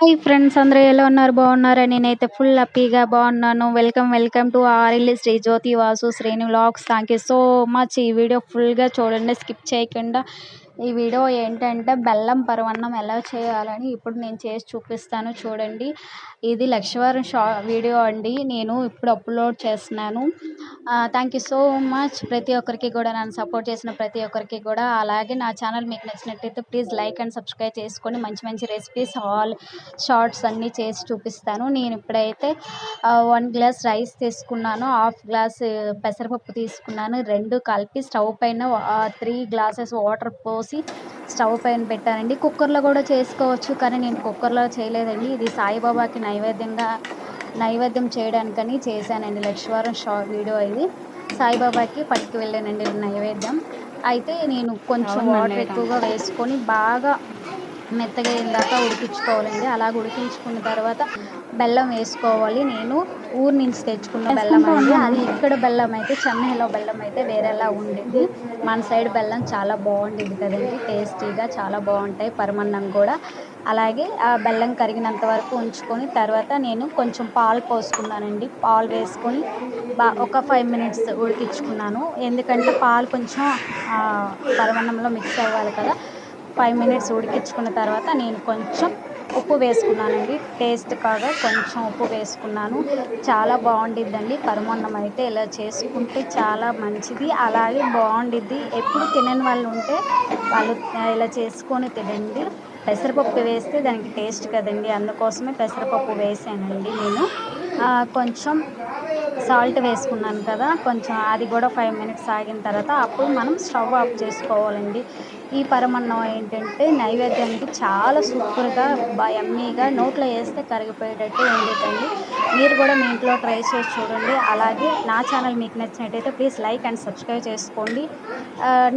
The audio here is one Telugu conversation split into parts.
హాయ్ ఫ్రెండ్స్ అందరూ ఎలా ఉన్నారు? బాగున్నారా? నేనైతే ఫుల్ హ్యాపీగా బాగున్నాను. Welcome welcome to RL Sri Jyothi Vasu Sreni vlogs thank you so much ఈ వీడియో ఫుల్గా చూడండి. స్కిప్ చేయకుండా ఈ వీడియో ఏంటంటే బెల్లం పరమాన్నం ఎలా చేయాలని ఇప్పుడు నేను చేసి చూపిస్తాను చూడండి. ఇది లక్ష్మీవారం షా వీడియో అండి. నేను ఇప్పుడు అప్లోడ్ చేస్తున్నాను. థ్యాంక్ యూ సో మచ్ ప్రతి ఒక్కరికి కూడా నన్ను సపోర్ట్ చేసిన ప్రతి ఒక్కరికి కూడా. అలాగే నా ఛానల్ మీకు నచ్చినట్టయితే ప్లీజ్ లైక్ అండ్ సబ్స్క్రైబ్ చేసుకొని మంచి మంచి రెసిపీస్ ఆల్ షార్ట్స్ అన్నీ చేసి చూపిస్తాను. నేను ఇప్పుడైతే వన్ గ్లాస్ రైస్ తీసుకున్నాను హాఫ్ గ్లాస్ పెసరపప్పు తీసుకున్నాను రెండు కలిపి స్టవ్ పైన త్రీ గ్లాసెస్ వాటర్ పోసి పోసి స్టవ్ పైన పెట్టానండి. కుక్కర్లో కూడా చేసుకోవచ్చు కానీ నేను కుక్కర్లో చేయలేదండి. ఇది సాయిబాబాకి నైవేద్యంగా నైవేద్యం చేయడానికని చేశానండి. లక్ష్మీవారం షా వీడియో ఇది. సాయిబాబాకి పట్టుకు వెళ్ళానండి నైవేద్యం. అయితే నేను కొంచెం వాటర్ ఎక్కువగా వేసుకొని బాగా మెత్తగా దాకా ఉడికించుకోవాలండి. అలా ఉడికించుకున్న తర్వాత బెల్లం వేసుకోవాలి. నేను ఊరు నుంచి తెచ్చుకున్న బెల్లం అండి. అది ఇక్కడ బెల్లం అయితే చెన్నైలో బెల్లం అయితే వేరేలా ఉండేది. మన సైడ్ బెల్లం చాలా బాగుండేది కదండి. టేస్టీగా చాలా బాగుంటాయి పరమన్నం కూడా. అలాగే ఆ బెల్లం కరిగినంత వరకు ఉంచుకొని తర్వాత నేను కొంచెం పాలు పోసుకున్నానండి. పాలు వేసుకొని బా ఒక ఫైవ్ మినిట్స్ ఉడికించుకున్నాను. ఎందుకంటే పాలు కొంచెం పరమన్నంలో మిక్స్ అవ్వాలి కదా. ఫైవ్ మినిట్స్ ఉడికించుకున్న తర్వాత నేను కొంచెం ఉప్పు వేసుకున్నానండి. టేస్ట్ కాగా కొంచెం ఉప్పు వేసుకున్నాను. చాలా బాగుండిద్దండి. పరమాన్నం అయితే ఇలా చేసుకుంటే చాలా మంచిది. అలాగే బాగుండిద్ది. ఎప్పుడు తినని వాళ్ళు ఉంటే వాళ్ళు ఇలా చేసుకొని తినండి. పెసరపప్పు వేస్తే దానికి టేస్ట్ కదండి. అందుకోసమే పెసరపప్పు వేసానండి నేను. కొంచెం సాల్ట్ వేసుకున్నాను కదా కొంచెం అది కూడా ఫైవ్ మినిట్స్ ఆగిన తర్వాత అప్పుడు మనం స్టవ్ ఆఫ్ చేసుకోవాలండి. ఈ పరమన్నం ఏంటంటే నైవేద్యానికి చాలా సూపర్గా ఎమ్మీగా నోట్లో వేస్తే కరిగిపోయేటట్టు ఉండేటండి మీరు కూడా మీ ఇంట్లో ట్రై చేసి చూడండి. అలాగే నా ఛానల్ మీకు నచ్చినట్టయితే ప్లీజ్ లైక్ అండ్ సబ్స్క్రైబ్ చేసుకోండి.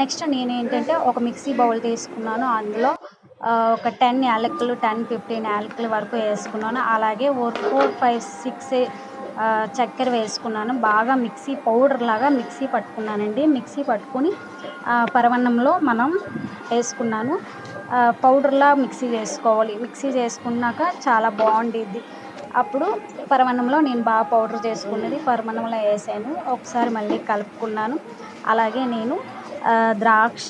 నెక్స్ట్ నేను ఏంటంటే ఒక మిక్సీ బౌల్ తీసుకున్నాను. అందులో ఒక టెన్ యాలకులు టెన్ ఫిఫ్టీన్ యాలకుల వరకు వేసుకున్నాను. అలాగే ఫోర్ ఫైవ్ సిక్స్ చక్కెర వేసుకున్నాను. బాగా మిక్సీ పౌడర్ లాగా మిక్సీ పట్టుకున్నానండి. మిక్సీ పట్టుకుని పరవన్నంలో మనం వేసుకున్నాను. పౌడర్లా మిక్సీ చేసుకోవాలి. మిక్సీ చేసుకున్నాక చాలా బాగుండిద్ది. అప్పుడు పరమన్నంలో నేను బాగా పౌడర్ చేసుకున్నది పరమన్నంలో వేసాను. ఒకసారి మళ్ళీ కలుపుకున్నాను. అలాగే నేను ద్రాక్ష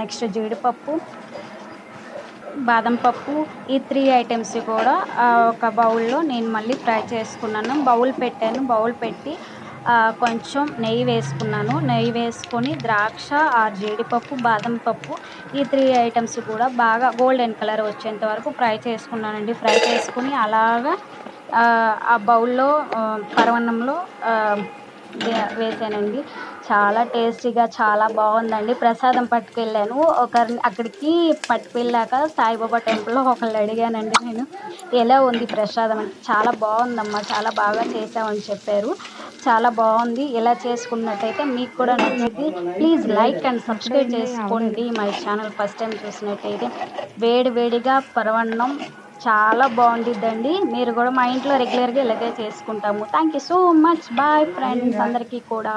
నెక్స్ట్ జీడిపప్పు బాదం పప్పు ఈ త్రీ ఐటమ్స్ కూడా ఒక బౌల్లో నేను మళ్ళీ ఫ్రై చేసుకున్నాను. బౌల్ పెట్టాను. బౌల్ పెట్టి కొంచెం నెయ్యి వేసుకున్నాను. నెయ్యి వేసుకొని ద్రాక్ష ఆ జీడిపప్పు బాదం పప్పు ఈ త్రీ ఐటమ్స్ కూడా బాగా గోల్డెన్ కలర్ వచ్చేంత వరకు ఫ్రై చేసుకున్నానండి. ఫ్రై చేసుకుని అలాగా ఆ బౌల్లో పరవన్నంలో వేసానండి. చాలా టేస్టీగా చాలా బాగుందండి. ప్రసాదం పట్టుకెళ్ళాను. ఒకరిని అక్కడికి పట్టుకెళ్ళాక సాయిబాబా టెంపుల్లో ఒకళ్ళు అడిగానండి నేను ఎలా ఉంది ప్రసాదం? అంటే చాలా బాగుందమ్మా చాలా బాగా చేసామని చెప్పారు. చాలా బాగుంది. ఇలా చేసుకున్నట్టయితే మీకు కూడా నచ్చింది. ప్లీజ్ లైక్ అండ్ సబ్స్క్రైబ్ చేసుకోండి మై ఛానల్ ఫస్ట్ టైం చూసినట్టయితే. వేడి వేడిగా పరవన్నం చాలా బాగుండిద్దండి. మీరు కూడా మా ఇంట్లో రెగ్యులర్గా ఇలాగే చేసుకుంటాము. Thank you so much. Bye friends అందరికీ కూడా.